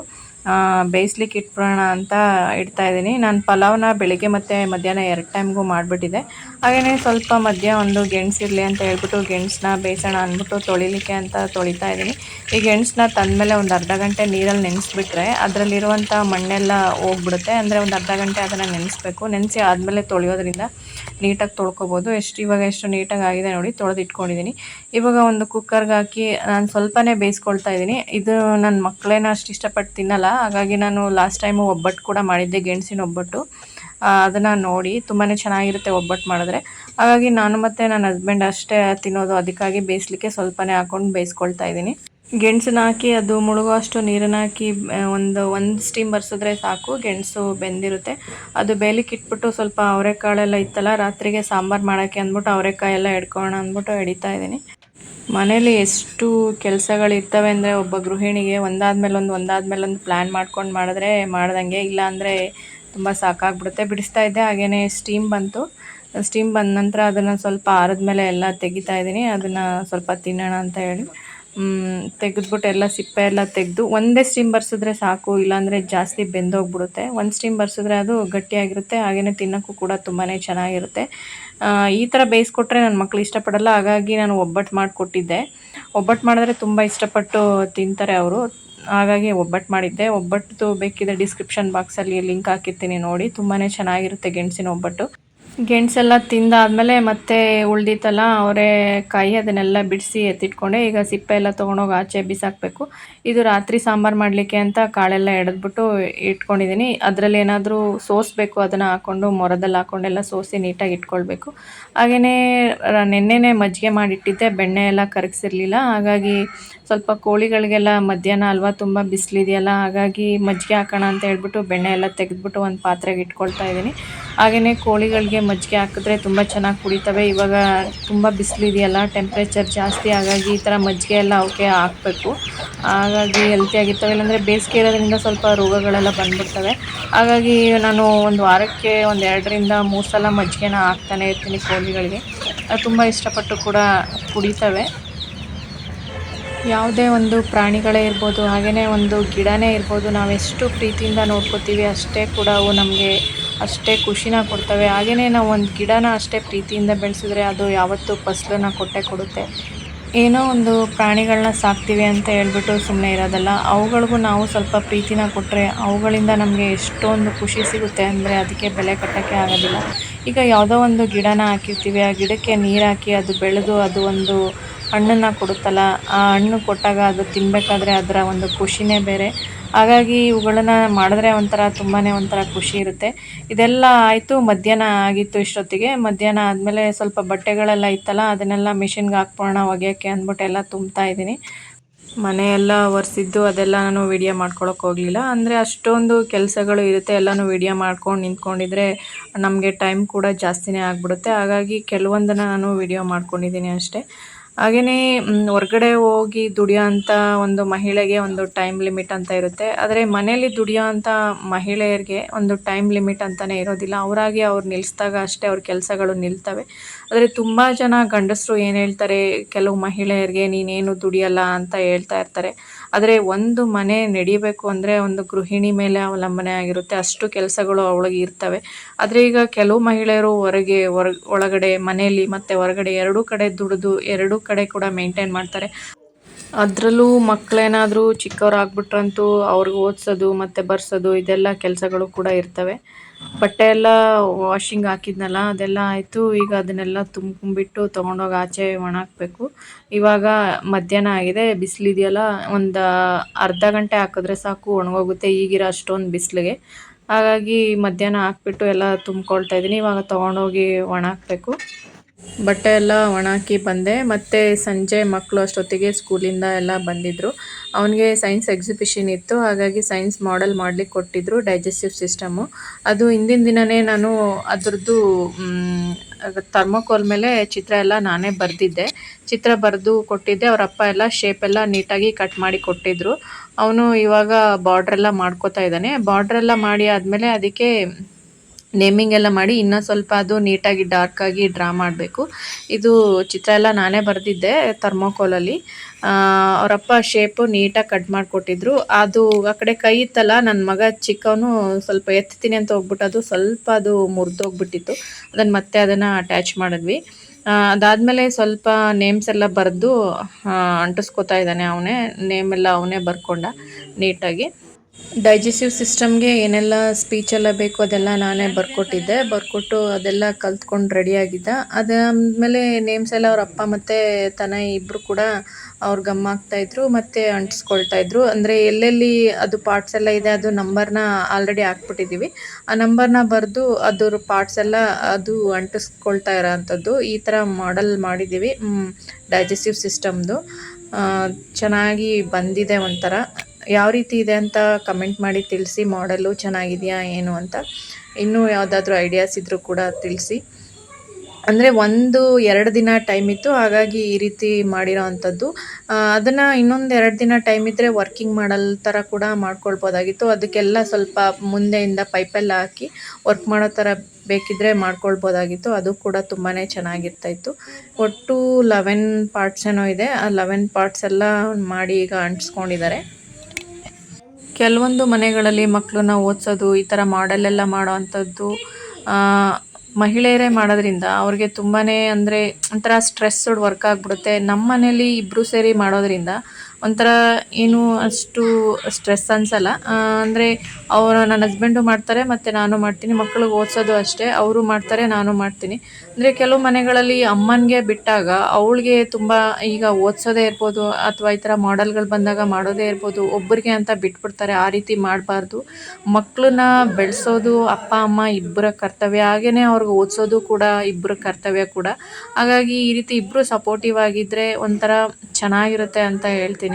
ಬೇಯಿಸ್ಲಿಕ್ಕೆ ಇಟ್ಬಿಡೋಣ ಅಂತ ಇಡ್ತಾ ಇದ್ದೀನಿ. ನಾನು ಪಲಾವ್ನ ಬೆಳಿಗ್ಗೆ ಮತ್ತು ಮಧ್ಯಾಹ್ನ ಎರಡು ಟೈಮ್ಗೂ ಮಾಡಿಬಿಟ್ಟಿದ್ದೆ. ಹಾಗೆಯೇ ಸ್ವಲ್ಪ ಮಧ್ಯ ಒಂದು ಗೆಣಸಿರಲಿ ಅಂತ ಹೇಳ್ಬಿಟ್ಟು ಗೆಣಸನ್ನ ಬೇಯಿಸೋಣ ಅಂದ್ಬಿಟ್ಟು ತೊಳಿಲಿಕ್ಕೆ ಅಂತ ತೊಳಿತಾ ಇದ್ದೀನಿ. ಈ ಗೆಣಸನ್ನ ತಂದಮೇಲೆ ಒಂದು ಅರ್ಧ ಗಂಟೆ ನೀರಲ್ಲಿ ನೆನೆಸ್ಬಿಟ್ರೆ ಅದರಲ್ಲಿರುವಂಥ ಮಣ್ಣೆಲ್ಲ ಹೋಗ್ಬಿಡುತ್ತೆ. ಅಂದರೆ ಒಂದು ಅರ್ಧ ಗಂಟೆ ಅದನ್ನು ನೆನೆಸ್ಬೇಕು. ನೆನೆಸಿ ಆದಮೇಲೆ ತೊಳೆಯೋದ್ರಿಂದ ನೀಟಾಗಿ ತೊಳ್ಕೊಬೋದು. ಎಷ್ಟು ಇವಾಗ ಎಷ್ಟು ನೀಟಾಗಿ ಆಗಿದೆ ನೋಡಿ ತೊಳೆದು ಇಟ್ಕೊಂಡಿದ್ದೀನಿ ಇವಾಗ ಒಂದು ಕುಕ್ಕರ್ಗೆ ಹಾಕಿ ನಾನು ಸ್ವಲ್ಪನೇ ಬೇಯಿಸ್ಕೊಳ್ತಾ ಇದ್ದೀನಿ. ಇದು ನನ್ನ ಮಕ್ಕಳೇನ ಅಷ್ಟು ಇಷ್ಟಪಟ್ಟು ತಿನ್ನಲ್ಲ. ಹಾಗಾಗಿ ನಾನು ಲಾಸ್ಟ್ ಟೈಮು ಒಬ್ಬಟ್ಟು ಕೂಡ ಮಾಡಿದ್ದೆ, ಗೆಣಸಿನ ಒಬ್ಬಟ್ಟು. ಅದನ್ನು ನೋಡಿ ತುಂಬಾ ಚೆನ್ನಾಗಿರುತ್ತೆ ಒಬ್ಬಟ್ಟು ಮಾಡಿದ್ರೆ. ಹಾಗಾಗಿ ನಾನು ಮತ್ತು ನನ್ನ ಹಸ್ಬೆಂಡ್ ಅಷ್ಟೇ ತಿನ್ನೋದು, ಅದಕ್ಕಾಗಿ ಬೇಯಿಸ್ಲಿಕ್ಕೆ ಸ್ವಲ್ಪನೇ ಹಾಕ್ಕೊಂಡು ಬೇಯಿಸ್ಕೊಳ್ತಾ ಇದ್ದೀನಿ. ಗೆಣಸನ್ನ ಹಾಕಿ, ಅದು ಮುಳುಗುವಷ್ಟು ನೀರನ್ನು ಹಾಕಿ ಒಂದು ಒಂದು ಸ್ಟೀಮ್ ಬರ್ಸಿದ್ರೆ ಸಾಕು, ಗೆಣಸು ಬೆಂದಿರುತ್ತೆ. ಅದು ಬೇಲಿಕ್ಕೆ ಇಟ್ಬಿಟ್ಟು ಸ್ವಲ್ಪ ಅವರೆಕಾಳೆಲ್ಲ ಇತ್ತಲ್ಲ, ರಾತ್ರಿಗೆ ಸಾಂಬಾರು ಮಾಡೋಕ್ಕೆ ಅಂದ್ಬಿಟ್ಟು ಅವರೆಕಾಯಿ ಎಲ್ಲ ಹಿಡ್ಕೊಳ್ಳೋಣ ಅಂದ್ಬಿಟ್ಟು ಎಡಿತಾ ಇದ್ದೀನಿ. ಮನೇಲಿ ಎಷ್ಟು ಕೆಲಸಗಳಿರ್ತವೆ ಅಂದರೆ ಒಬ್ಬ ಗೃಹಿಣಿಗೆ ಒಂದಾದ್ಮೇಲೆ ಒಂದು ಒಂದಾದ್ಮೇಲೆ ಒಂದು ಪ್ಲ್ಯಾನ್ ಮಾಡ್ಕೊಂಡು ಮಾಡಿದ್ರೆ ಮಾಡ್ದಂಗೆ, ಇಲ್ಲ ಅಂದರೆ ತುಂಬ ಸಾಕಾಗ್ಬಿಡುತ್ತೆ. ಬಿಡಿಸ್ತಾ ಇದ್ದೆ ಹಾಗೆಯೇ ಸ್ಟೀಮ್ ಬಂತು. ಸ್ಟೀಮ್ ಬಂದ ನಂತರ ಅದನ್ನು ಸ್ವಲ್ಪ ಆರಿದ್ಮೇಲೆ ಎಲ್ಲ ತೆಗಿತಾ ಇದ್ದೀನಿ. ಅದನ್ನು ಸ್ವಲ್ಪ ತಿನ್ನೋಣ ಅಂತ ಹೇಳಿ. ತೆಗೆದ್ಬಿಟ್ಟು ಎಲ್ಲ ಸಿಪ್ಪೆ ಎಲ್ಲ ತೆಗೆದು ಒಂದೇ ಸ್ಟೀಮ್ ಬರ್ಸಿದ್ರೆ ಸಾಕು, ಇಲ್ಲಾಂದರೆ ಜಾಸ್ತಿ ಬೆಂದೋಗ್ಬಿಡುತ್ತೆ. ಒಂದು ಸ್ಟೀಮ್ ಬರ್ಸಿದ್ರೆ ಅದು ಗಟ್ಟಿಯಾಗಿರುತ್ತೆ ಹಾಗೆಯೇ ತಿನ್ನೋಕ್ಕೂ ಕೂಡ ತುಂಬಾ ಚೆನ್ನಾಗಿರುತ್ತೆ. ಈ ಥರ ಬೇಯಿಸ್ಕೊಟ್ರೆ ನನ್ನ ಮಕ್ಕಳು ಇಷ್ಟಪಡಲ್ಲ, ಹಾಗಾಗಿ ನಾನು ಒಬ್ಬಟ್ಟು ಮಾಡಿಕೊಟ್ಟಿದ್ದೆ. ಒಬ್ಬಟ್ಟು ಮಾಡಿದ್ರೆ ತುಂಬ ಇಷ್ಟಪಟ್ಟು ತಿಂತಾರೆ ಅವರು. ಹಾಗಾಗಿ ಒಬ್ಬಟ್ಟು ಮಾಡಿದ್ದೆ. ಒಬ್ಬಟ್ಟು ಬೇಕಿದ್ದ ಡಿಸ್ಕ್ರಿಪ್ಷನ್ ಬಾಕ್ಸಲ್ಲಿ ಲಿಂಕ್ ಹಾಕಿರ್ತೀನಿ ನೋಡಿ ತುಂಬಾ ಚೆನ್ನಾಗಿರುತ್ತೆ ಗೆಣಸಿನ ಒಬ್ಬಟ್ಟು. ಗೆಣಸೆಲ್ಲ ತಿಂದಾದಮೇಲೆ ಮತ್ತೆ ಉಳ್ದಿತ್ತಲ್ಲ ಕಾಯಿ ಅದನ್ನೆಲ್ಲ ಬಿಡಿಸಿ ಎತ್ತಿಟ್ಕೊಂಡೆ. ಈಗ ಸಿಪ್ಪೆ ಎಲ್ಲ ತೊಗೊಂಡೋಗಿ ಆಚೆ ಬಿಸಾಕಬೇಕು. ಇದು ರಾತ್ರಿ ಸಾಂಬಾರು ಮಾಡಲಿಕ್ಕೆ ಅಂತ ಕಾಳೆಲ್ಲ ಎಡೆದ್ಬಿಟ್ಟು ಇಟ್ಕೊಂಡಿದ್ದೀನಿ ಅದರಲ್ಲಿ ಏನಾದರೂ ಸೋಸಬೇಕು, ಅದನ್ನು ಹಾಕ್ಕೊಂಡು ಮೊರದಲ್ಲಿ ಹಾಕ್ಕೊಂಡೆಲ್ಲ ಸೋಸಿ ನೀಟಾಗಿ ಇಟ್ಕೊಳ್ಬೇಕು. ಹಾಗೆಯೇ ನೆನ್ನೆನೇ ಮಜ್ಜಿಗೆ ಮಾಡಿಟ್ಟಿದ್ದೆ, ಬೆಣ್ಣೆ ಎಲ್ಲ ಕರಗಿಸಿರ್ಲಿಲ್ಲ. ಹಾಗಾಗಿ ಸ್ವಲ್ಪ ಕೋಳಿಗಳಿಗೆಲ್ಲ ಮಧ್ಯಾಹ್ನ ಅಲ್ವಾ ತುಂಬ ಬಿಸಿಲಿದೆಯಲ್ಲ, ಹಾಗಾಗಿ ಮಜ್ಜಿಗೆ ಹಾಕೋಣ ಅಂತ ಹೇಳ್ಬಿಟ್ಟು ಬೆಣ್ಣೆ ಎಲ್ಲ ತೆಗೆದ್ಬಿಟ್ಟು ಒಂದು ಪಾತ್ರೆಗೆ ಇಟ್ಕೊಳ್ತಾ ಇದ್ದೀನಿ. ಹಾಗೆಯೇ ಕೋಳಿಗಳಿಗೆ ಮಜ್ಜಿಗೆ ಹಾಕಿದ್ರೆ ತುಂಬ ಚೆನ್ನಾಗಿ ಕುಡಿತವೆ. ಇವಾಗ ತುಂಬ ಬಿಸಿಲಿದೆಯಲ್ಲ ಟೆಂಪ್ರೇಚರ್ ಜಾಸ್ತಿ, ಹಾಗಾಗಿ ಈ ಥರ ಮಜ್ಜಿಗೆ ಎಲ್ಲ ಅವಕ್ಕೆ ಹಾಕಬೇಕು. ಹಾಗಾಗಿ ಹೆಲ್ತಿಯಾಗಿರ್ತವೆ ಇಲ್ಲಾಂದರೆ ಬೇಸಿಗೆ ಇರೋದ್ರಿಂದ ಸ್ವಲ್ಪ ರೋಗಗಳೆಲ್ಲ ಬಂದ್ಬಿಡ್ತವೆ. ಹಾಗಾಗಿ ನಾನು ಒಂದು ವಾರಕ್ಕೆ ಒಂದು ಎರಡರಿಂದ ಮೂರು ಸಲ ಮಜ್ಜಿಗೆನ ಹಾಕ್ತಾನೆ ಇರ್ತೀನಿ ಕೋಳಿಗಳಿಗೆ. ತುಂಬ ಇಷ್ಟಪಟ್ಟು ಕೂಡ ಕುಡಿತವೆ. ಯಾವುದೇ ಒಂದು ಪ್ರಾಣಿಗಳೇ ಇರ್ಬೋದು ಹಾಗೆಯೇ ಒಂದು ಗಿಡನೇ ಇರ್ಬೋದು, ನಾವೆಷ್ಟು ಪ್ರೀತಿಯಿಂದ ನೋಡ್ಕೋತೀವಿ ಅಷ್ಟೇ ಕೂಡ ಅವು ನಮಗೆ ಅಷ್ಟೇ ಖುಷಿನ ಕೊಡ್ತವೆ. ಹಾಗೆಯೇ ನಾವು ಒಂದು ಗಿಡನ ಅಷ್ಟೇ ಪ್ರೀತಿಯಿಂದ ಬೆಳೆಸಿದ್ರೆ ಅದು ಯಾವತ್ತೂ ಫಸಲನ್ನ ಕೊಟ್ಟೇ ಕೊಡುತ್ತೆ. ಏನೋ ಒಂದು ಪ್ರಾಣಿಗಳನ್ನ ಸಾಕ್ತೀವಿ ಅಂತ ಹೇಳ್ಬಿಟ್ಟು ಸುಮ್ಮನೆ ಇರೋದಲ್ಲ. ಅವುಗಳಿಗೂ ನಾವು ಸ್ವಲ್ಪ ಪ್ರೀತಿನ ಕೊಟ್ಟರೆ ಅವುಗಳಿಂದ ನಮಗೆ ಎಷ್ಟೊಂದು ಖುಷಿ ಸಿಗುತ್ತೆ ಅಂದರೆ ಅದಕ್ಕೆ ಬೆಲೆ ಕಟ್ಟೋಕ್ಕೆ ಆಗೋದಿಲ್ಲ. ಈಗ ಯಾವುದೋ ಒಂದು ಗಿಡನ ಹಾಕಿರ್ತೀವಿ. ಆ ಗಿಡಕ್ಕೆ ನೀರು ಹಾಕಿ ಅದು ಬೆಳೆದು ಅದು ಒಂದು ಹಣ್ಣನ್ನು ಕೊಡುತ್ತಲ್ಲ, ಆ ಹಣ್ಣು ಕೊಟ್ಟಾಗ ಅದು ತಿನ್ನಬೇಕಾದ್ರೆ ಅದರ ಒಂದು ಖುಷಿನೇ ಬೇರೆ. ಹಾಗಾಗಿ ಇವುಗಳನ್ನು ಮಾಡಿದ್ರೆ ಒಂಥರ ತುಂಬಾ ಒಂಥರ ಖುಷಿ ಇರುತ್ತೆ. ಇದೆಲ್ಲ ಆಯಿತು, ಮಧ್ಯಾಹ್ನ ಆಗಿತ್ತು ಇಷ್ಟೊತ್ತಿಗೆ. ಮಧ್ಯಾಹ್ನ ಆದಮೇಲೆ ಸ್ವಲ್ಪ ಬಟ್ಟೆಗಳೆಲ್ಲ ಇತ್ತಲ್ಲ, ಅದನ್ನೆಲ್ಲ ಮಿಷಿನ್ಗೆ ಹಾಕ್ಬೋಣ ಒಗೆಯೋಕ್ಕೆ ಅಂದ್ಬಿಟ್ಟು ಎಲ್ಲ ತುಂಬ್ತಾ ಇದ್ದೀನಿ. ಮನೆಯೆಲ್ಲ ಒರೆಸಿದ್ದು, ಅದೆಲ್ಲ ನಾನು ವಿಡಿಯೋ ಮಾಡ್ಕೊಳಕ್ಕೆ ಹೋಗಲಿಲ್ಲ. ಅಂದರೆ ಅಷ್ಟೊಂದು ಕೆಲಸಗಳು ಇರುತ್ತೆ, ಎಲ್ಲನೂ ವಿಡಿಯೋ ಮಾಡ್ಕೊಂಡು ನಿಂತ್ಕೊಂಡಿದ್ರೆ ನಮಗೆ ಟೈಮ್ ಕೂಡ ಜಾಸ್ತಿನೇ ಆಗಿಬಿಡುತ್ತೆ. ಹಾಗಾಗಿ ಕೆಲವೊಂದನ್ನು ನಾನು ವಿಡಿಯೋ ಮಾಡ್ಕೊಂಡಿದ್ದೀನಿ ಅಷ್ಟೇ. ಹಾಗೆಯೇ ಹೊರ್ಗಡೆ ಹೋಗಿ ದುಡಿಯೋ ಅಂಥ ಒಂದು ಮಹಿಳೆಗೆ ಒಂದು ಟೈಮ್ ಲಿಮಿಟ್ ಅಂತ ಇರುತ್ತೆ. ಆದರೆ ಮನೆಯಲ್ಲಿ ದುಡಿಯೋ ಅಂಥ ಮಹಿಳೆಯರಿಗೆ ಒಂದು ಟೈಮ್ ಲಿಮಿಟ್ ಅಂತಲೇ ಇರೋದಿಲ್ಲ. ಅವರಾಗಿ ಅವ್ರು ನಿಲ್ಲಿಸಿದಾಗ ಅಷ್ಟೇ ಅವ್ರ ಕೆಲಸಗಳು ನಿಲ್ತವೆ. ಆದರೆ ತುಂಬ ಜನ ಗಂಡಸರು ಏನು ಹೇಳ್ತಾರೆ, ಕೆಲವು ಮಹಿಳೆಯರಿಗೆ ನೀನೇನು ದುಡಿಯಲ್ಲ ಅಂತ ಹೇಳ್ತಾ ಇರ್ತಾರೆ. ಆದರೆ ಒಂದು ಮನೆ ನಡಿಬೇಕು ಅಂದರೆ ಒಂದು ಗೃಹಿಣಿ ಮೇಲೆ ಅವಲಂಬನೆ ಆಗಿರುತ್ತೆ. ಅಷ್ಟು ಕೆಲಸಗಳು ಅವಳಿಗೆ ಇರ್ತವೆ. ಆದರೆ ಈಗ ಕೆಲವು ಮಹಿಳೆಯರು ಹೊರಗೆ, ಹೊರ, ಒಳಗಡೆ, ಮನೆಯಲ್ಲಿ ಮತ್ತು ಹೊರಗಡೆ ಎರಡೂ ಕಡೆ ದುಡಿದು ಎರಡೂ ಕಡೆ ಕೂಡ ಮೇಂಟೈನ್ ಮಾಡ್ತಾರೆ. ಅದರಲ್ಲೂ ಮಕ್ಕಳೇನಾದರೂ ಚಿಕ್ಕವರಾಗ್ಬಿಟ್ರಂತೂ ಅವ್ರಿಗೆ ಓದಿಸೋದು ಮತ್ತು ಬರ್ಸೋದು ಇದೆಲ್ಲ ಕೆಲಸಗಳು ಕೂಡ ಇರ್ತವೆ. ಬಟ್ಟೆ ಎಲ್ಲ ವಾಷಿಂಗ್ ಹಾಕಿದ್ನಲ್ಲ, ಅದೆಲ್ಲ ಆಯಿತು. ಈಗ ಅದನ್ನೆಲ್ಲ ತುಂಬ್ಕೊಂಬಿಟ್ಟು ತೊಗೊಂಡೋಗಿ ಆಚೆ ಒಣಾಕ್ಬೇಕು ಇವಾಗ ಮಧ್ಯಾಹ್ನ ಆಗಿದೆ, ಬಿಸಿಲಿದೆಯಲ್ಲ, ಒಂದು ಅರ್ಧ ಗಂಟೆ ಹಾಕಿದ್ರೆ ಸಾಕು, ಒಣಗೋಗುತ್ತೆ. ಈಗಿರೋ ಅಷ್ಟೊಂದು ಬಿಸಿಲಿಗೆ. ಹಾಗಾಗಿ ಮಧ್ಯಾಹ್ನ ಹಾಕ್ಬಿಟ್ಟು ಎಲ್ಲ ತುಂಬ್ಕೊಳ್ತಾ ಇದ್ದೀನಿ. ಇವಾಗ ತೊಗೊಂಡೋಗಿ ಒಣಾಕಬೇಕು ಬಟ್ಟೆ ಎಲ್ಲ ಒಣಾಕಿ ಬಂದೆ. ಮತ್ತೆ ಸಂಜೆ ಮಕ್ಕಳು ಅಷ್ಟೊತ್ತಿಗೆ ಸ್ಕೂಲಿಂದ ಎಲ್ಲ ಬಂದಿದ್ದರು ಅವನಿಗೆ ಸೈನ್ಸ್ ಎಕ್ಸಿಬಿಷನ್ ಇತ್ತು. ಹಾಗಾಗಿ ಸೈನ್ಸ್ ಮಾಡೆಲ್ ಮಾಡಲಿಕ್ಕೆ ಕೊಟ್ಟಿದ್ದರು ಡೈಜೆಸ್ಟಿವ್ ಸಿಸ್ಟಮು ಅದು ಹಿಂದಿನ ದಿನವೇ ನಾನು ಅದರದ್ದು ಥರ್ಮೋಕೋಲ್ ಮೇಲೆ ಚಿತ್ರ ಎಲ್ಲ ನಾನೇ ಬರೆದಿದ್ದೆ. ಚಿತ್ರ ಬರೆದು ಕೊಟ್ಟಿದ್ದೆ. ಅವ್ರ ಅಪ್ಪ ಎಲ್ಲ ಶೇಪ್ ಎಲ್ಲ ನೀಟಾಗಿ ಕಟ್ ಮಾಡಿ ಕೊಟ್ಟಿದ್ದರು ಅವನು ಇವಾಗ ಬಾರ್ಡ್ರೆಲ್ಲ ಮಾಡ್ಕೋತಾ ಇದ್ದಾನೆ. ಬಾರ್ಡ್ರೆಲ್ಲ ಮಾಡಿ ಆದಮೇಲೆ ಅದಕ್ಕೆ ನೇಮಿಂಗ್ ಎಲ್ಲ ಮಾಡಿ ಇನ್ನೂ ಸ್ವಲ್ಪ ಅದು ನೀಟಾಗಿ ಆಗಿ ಡ್ರಾ ಮಾಡಬೇಕು. ಇದು ಚಿತ್ರ ಎಲ್ಲ ನಾನೇ ಬರೆದಿದ್ದೆ ಥರ್ಮೋಕೋಲಲ್ಲಿ ಅವರಪ್ಪ ಶೇಪು ನೀಟಾಗಿ ಕಟ್ ಮಾಡಿಕೊಟ್ಟಿದ್ರು. ಅದು ಆ ಕಡೆ ಕೈ ಇತ್ತಲ್ಲ ನನ್ನ ಮಗ ಚಿಕ್ಕವನು ಸ್ವಲ್ಪ ಎತ್ತೀನಿ ಅಂತ ಹೋಗ್ಬಿಟ್ಟು ಅದು ಸ್ವಲ್ಪ ಅದು ಮುರಿದೋಗ್ಬಿಟ್ಟಿತ್ತು ಅದನ್ನು ಮತ್ತೆ ಅದನ್ನು ಅಟ್ಯಾಚ್ ಮಾಡಿದ್ವಿ. ಅದಾದಮೇಲೆ ಸ್ವಲ್ಪ ನೇಮ್ಸ್ ಎಲ್ಲ ಬರೆದು ಅಂಟಿಸ್ಕೊತಾ ಇದ್ದಾನೆ ಅವನೇ. ನೇಮ್ ಎಲ್ಲ ಅವನೇ ಬರ್ಕೊಂಡ ನೀಟಾಗಿ ಡೈಜೆಸ್ಟಿವ್ ಸಿಸ್ಟಮ್ಗೆ ಏನೆಲ್ಲ ಸ್ಪೀಚ್ ಎಲ್ಲ ಬೇಕು ಅದೆಲ್ಲ ನಾನೇ ಬರ್ಕೊಟ್ಟಿದ್ದೆ. ಬರ್ಕೊಟ್ಟು ಅದೆಲ್ಲ ಕಲ್ತ್ಕೊಂಡು ರೆಡಿಯಾಗಿದ್ದ ಅದಾದಮೇಲೆ ನೇಮ್ಸ್ ಎಲ್ಲ ಅವ್ರ ಅಪ್ಪ ಮತ್ತು ತನ ಇಬ್ಬರು ಕೂಡ ಅವ್ರು ಗಮ್ ಆಗ್ತಾಯಿದ್ರು ಮತ್ತು ಅಂಟಿಸ್ಕೊಳ್ತಾ ಇದ್ರು. ಅಂದರೆ ಎಲ್ಲೆಲ್ಲಿ ಅದು ಪಾರ್ಟ್ಸ್ ಎಲ್ಲ ಇದೆ, ಅದು ನಂಬರ್ನ ಆಲ್ರೆಡಿ ಹಾಕ್ಬಿಟ್ಟಿದ್ದೀವಿ ಆ ನಂಬರ್ನ ಬರೆದು ಅದ್ರ ಪಾರ್ಟ್ಸ್ ಎಲ್ಲ ಅದು ಅಂಟಿಸ್ಕೊಳ್ತಾ ಇರೋ ಅಂಥದ್ದು ಈ ಥರ ಮಾಡಲ್ ಮಾಡಿದ್ದೀವಿ ಡೈಜೆಸ್ಟಿವ್ ಸಿಸ್ಟಮ್ದು. ಚೆನ್ನಾಗಿ ಬಂದಿದೆ ಒಂಥರ. ಯಾವ ರೀತಿ ಇದೆ ಅಂತ ಕಮೆಂಟ್ ಮಾಡಿ ತಿಳಿಸಿ ಮಾಡಲು ಚೆನ್ನಾಗಿದೆಯಾ ಏನು ಅಂತ. ಇನ್ನೂ ಯಾವುದಾದ್ರೂ ಐಡಿಯಾಸ್ ಇದ್ದರೂ ಕೂಡ ತಿಳಿಸಿ. ಅಂದರೆ ಒಂದು ಎರಡು ದಿನ ಟೈಮ್ ಇತ್ತು, ಹಾಗಾಗಿ ಈ ರೀತಿ ಮಾಡಿರೋ ಅಂಥದ್ದು ಅದನ್ನು ಇನ್ನೊಂದು ಎರಡು ದಿನ ಟೈಮ್ ಇದ್ದರೆ ವರ್ಕಿಂಗ್ ಮಾಡಲ್ ಥರ ಕೂಡ ಮಾಡ್ಕೊಳ್ಬೋದಾಗಿತ್ತು. ಅದಕ್ಕೆಲ್ಲ ಸ್ವಲ್ಪ ಮುಂದೆಯಿಂದ ಪೈಪೆಲ್ಲ ಹಾಕಿ ವರ್ಕ್ ಮಾಡೋ ಥರ ಬೇಕಿದ್ದರೆ ಮಾಡ್ಕೊಳ್ಬೋದಾಗಿತ್ತು. ಅದು ಕೂಡ ತುಂಬಾ ಚೆನ್ನಾಗಿರ್ತಾಯಿತ್ತು. ಒಟ್ಟು ಲೆವೆನ್ ಪಾರ್ಟ್ಸ್ ಏನೋ ಇದೆ. ಆ ಲೆವೆನ್ ಪಾರ್ಟ್ಸ್ ಎಲ್ಲ ಮಾಡಿ ಈಗ ಅಂಟಿಸ್ಕೊಂಡಿದ್ದಾರೆ. ಕೆಲವೊಂದು ಮನೆಗಳಲ್ಲಿ ಮಕ್ಕಳನ್ನ ಓದಿಸೋದು, ಈ ಥರ ಮಾಡೆಲ್ಲೆಲ್ಲ ಮಾಡೋ ಅಂಥದ್ದು ಮಹಿಳೆಯರೇ ಮಾಡೋದ್ರಿಂದ ಅವ್ರಿಗೆ ತುಂಬಾ ಅಂದರೆ ಒಂಥರ ಸ್ಟ್ರೆಸ್ಡ್ ವರ್ಕ್ ಆಗಿಬಿಡುತ್ತೆ. ನಮ್ಮ ಮನೇಲಿ ಇಬ್ಬರು ಸೇರಿ ಮಾಡೋದ್ರಿಂದ ಒಂಥರ ಏನು ಅಷ್ಟು ಸ್ಟ್ರೆಸ್ ಅನ್ಸಲ್ಲ. ಅಂದರೆ ಅವರು ನನ್ನ ಹಸ್ಬೆಂಡು ಮಾಡ್ತಾರೆ, ಮತ್ತು ನಾನು ಮಾಡ್ತೀನಿ. ಮಕ್ಕಳಿಗೆ ಓದಿಸೋದು ಅಷ್ಟೇ, ಅವರು ಮಾಡ್ತಾರೆ, ನಾನು ಮಾಡ್ತೀನಿ. ಅಂದರೆ ಕೆಲವು ಮನೆಗಳಲ್ಲಿ ಅಮ್ಮನಿಗೆ ಬಿಟ್ಟಾಗ ಅವಳಿಗೆ ತುಂಬ ಈಗ ಓದಿಸೋದೇ ಇರ್ಬೋದು, ಅಥವಾ ಈ ಥರ ಮಾಡೆಲ್ಗಳು ಬಂದಾಗ ಮಾಡೋದೇ ಇರ್ಬೋದು ಒಬ್ಬರಿಗೆ ಅಂತ ಬಿಟ್ಬಿಡ್ತಾರೆ, ಆ ರೀತಿ ಮಾಡಬಾರ್ದು. ಮಕ್ಕಳನ್ನ ಬೆಳೆಸೋದು ಅಪ್ಪ, ಅಮ್ಮ ಇಬ್ಬರ ಕರ್ತವ್ಯ. ಹಾಗೆಯೇ ಅವ್ರಿಗೆ ಓದಿಸೋದು ಕೂಡ ಇಬ್ಬರ ಕರ್ತವ್ಯ ಕೂಡ. ಹಾಗಾಗಿ ಈ ರೀತಿ ಇಬ್ಬರು ಸಪೋರ್ಟಿವ್ ಆಗಿದ್ದರೆ ಒಂಥರ ಚೆನ್ನಾಗಿರುತ್ತೆ ಅಂತ ಹೇಳ್ತೀನಿ.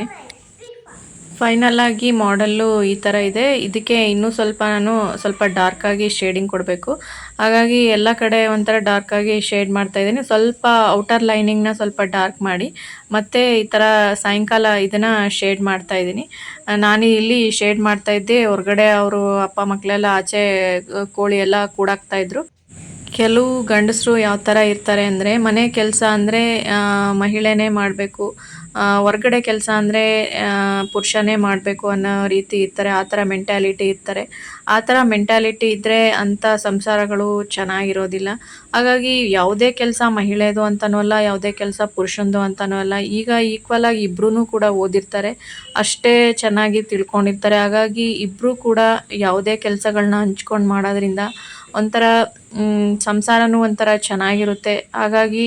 ಫೈನಲ್ ಆಗಿ ಮಾಡಲ್ಲು ಈ ಥರ ಇದೆ. ಇದಕ್ಕೆ ಇನ್ನೂ ಸ್ವಲ್ಪ ನಾನು ಸ್ವಲ್ಪ ಡಾರ್ಕಾಗಿ ಶೇಡಿಂಗ್ ಕೊಡಬೇಕು. ಹಾಗಾಗಿ ಎಲ್ಲ ಕಡೆ ಒಂಥರ ಡಾರ್ಕಾಗಿ ಶೇಡ್ ಮಾಡ್ತಾ ಇದ್ದೀನಿ. ಸ್ವಲ್ಪ ಔಟರ್ ಲೈನಿಂಗ್ನ ಸ್ವಲ್ಪ ಡಾರ್ಕ್ ಮಾಡಿ, ಮತ್ತು ಈ ಥರ ಸಾಯಂಕಾಲ ಇದನ್ನು ಶೇಡ್ ಮಾಡ್ತಾ ಇದ್ದೀನಿ. ನಾನು ಇಲ್ಲಿ ಶೇಡ್ ಮಾಡ್ತಾ ಇದ್ದೆ. ಹೊರಗಡೆ ಅವರು ಅಪ್ಪ ಮಕ್ಕಳೆಲ್ಲ ಆಚೆ ಕೋಳಿ ಎಲ್ಲ ಕೂಡಾಕ್ತಾಯಿದ್ರು ಕೆಲವು ಗಂಡಸರು ಯಾವ ಥರ ಇರ್ತಾರೆ ಅಂದರೆ ಮನೆ ಕೆಲಸ ಅಂದರೆ ಮಹಿಳೆನೇ ಮಾಡಬೇಕು. ಹೊರ್ಗಡೆ ಕೆಲಸ ಅಂದರೆ ಪುರುಷನೇ ಮಾಡಬೇಕು ಅನ್ನೋ ರೀತಿ ಇರ್ತಾರೆ, ಆ ಥರ ಮೆಂಟ್ಯಾಲಿಟಿ ಇರ್ತಾರೆ. ಆ ಥರ ಮೆಂಟ್ಯಾಲಿಟಿ ಇದ್ದರೆ ಅಂಥ ಸಂಸಾರಗಳು ಚೆನ್ನಾಗಿರೋದಿಲ್ಲ. ಹಾಗಾಗಿ ಯಾವುದೇ ಕೆಲಸ ಮಹಿಳೆಯದು ಅಂತನೂ ಅಲ್ಲ, ಯಾವುದೇ ಕೆಲಸ ಪುರುಷಂದು ಅಂತನೂ ಅಲ್ಲ, ಈಗ ಈಕ್ವಲ್ ಆಗಿ ಇಬ್ಬರೂ ಕೂಡ ಓದಿರ್ತಾರೆ. ಅಷ್ಟೇ ಚೆನ್ನಾಗಿ ತಿಳ್ಕೊಂಡಿರ್ತಾರೆ. ಹಾಗಾಗಿ ಇಬ್ಬರೂ ಕೂಡ ಯಾವುದೇ ಕೆಲಸಗಳನ್ನ ಹಂಚ್ಕೊಂಡು ಮಾಡೋದ್ರಿಂದ ಒಂಥರ ಸಂಸಾರನೂ ಒಂಥರ ಚೆನ್ನಾಗಿರುತ್ತೆ. ಹಾಗಾಗಿ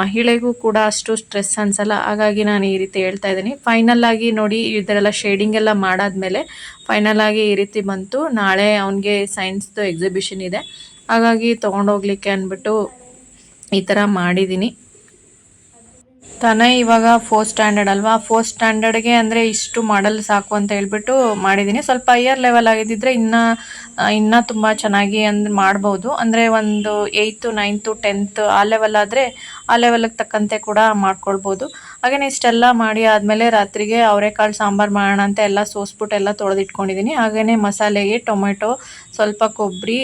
ಮಹಿಳೆಗೂ ಕೂಡ ಅಷ್ಟು ಸ್ಟ್ರೆಸ್ ಅನಿಸಲ್ಲ. ಹಾಗಾಗಿ ನಾನು ಈ ರೀತಿ ಹೇಳ್ತಾ ಇದ್ದೀನಿ. ಫೈನಲ್ ಆಗಿ ನೋಡಿ ಇದರೆಲ್ಲ ಶೇಡಿಂಗ್ ಎಲ್ಲ ಮಾಡಾದ್ಮೇಲೆ ಫೈನಲ್ ಆಗಿ ಈ ರೀತಿ ಬಂತು. ನಾಳೆ ಅವನಿಗೆ ಸೈನ್ಸ್ದು ಎಕ್ಸಿಬಿಷನ್ ಇದೆ. ಹಾಗಾಗಿ ತೊಗೊಂಡೋಗ್ಲಿಕ್ಕೆ ಅಂದ್ಬಿಟ್ಟು ಈ ಥರ ಮಾಡಿದ್ದೀನಿ. ತನ ಇವಾಗ ಫೋರ್ತ್ ಸ್ಟ್ಯಾಂಡರ್ಡ್ ಅಲ್ವಾ? ಫೋರ್ತ್ ಸ್ಟ್ಯಾಂಡರ್ಡ್ಗೆ ಅಂದರೆ ಇಷ್ಟು ಮಾಡಲ್ ಸಾಕು ಅಂತ ಹೇಳ್ಬಿಟ್ಟು ಮಾಡಿದ್ದೀನಿ ಸ್ವಲ್ಪ ಹೈಯರ್ ಲೆವೆಲ್ ಆಗಿದ್ದಿದ್ರೆ ಇನ್ನೂ ಇನ್ನೂ ತುಂಬ ಚೆನ್ನಾಗಿ ಅಂದ್ರೆ ಮಾಡ್ಬೋದು. ಅಂದರೆ ಒಂದು ಏಯ್ತು ನೈನ್ತು ಟೆಂತ್ ಆ ಲೆವೆಲ್ ಆದರೆ ಆ ಲೆವೆಲ್ಗೆ ತಕ್ಕಂತೆ ಕೂಡ ಮಾಡ್ಕೊಳ್ಬೋದು. ಹಾಗೆಯೇ ಇಷ್ಟೆಲ್ಲ ಮಾಡಿ ಆದಮೇಲೆ ರಾತ್ರಿಗೆ ಅವರೆಕಾಳು ಸಾಂಬಾರು ಮಾಡೋಣ ಅಂತ ಎಲ್ಲ ಸೋಸ್ಬಿಟ್ಟು ಎಲ್ಲ ತೊಳೆದಿಟ್ಕೊಂಡಿದ್ದೀನಿ ಹಾಗೆಯೇ ಮಸಾಲೆಗೆ ಟೊಮೆಟೊ, ಸ್ವಲ್ಪ ಕೊಬ್ಬರಿ